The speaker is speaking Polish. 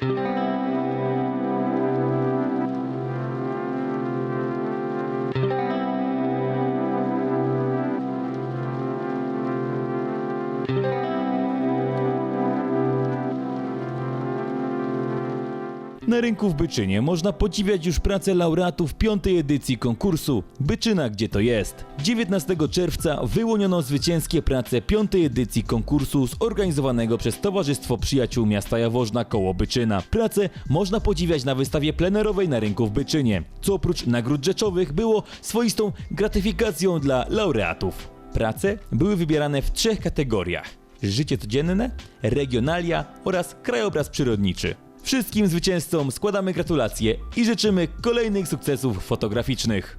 Thank you. Na rynku w Byczynie można podziwiać już pracę laureatów piątej edycji konkursu Byczyna Gdzie to jest. 19 czerwca wyłoniono zwycięskie prace piątej edycji konkursu zorganizowanego przez Towarzystwo Przyjaciół Miasta Jaworzna koło Byczyna. Prace można podziwiać na wystawie plenerowej na rynku w Byczynie, co oprócz nagród rzeczowych było swoistą gratyfikacją dla laureatów. Prace były wybierane w trzech kategoriach: życie codzienne, regionalia oraz krajobraz przyrodniczy. Wszystkim zwycięzcom składamy gratulacje i życzymy kolejnych sukcesów fotograficznych.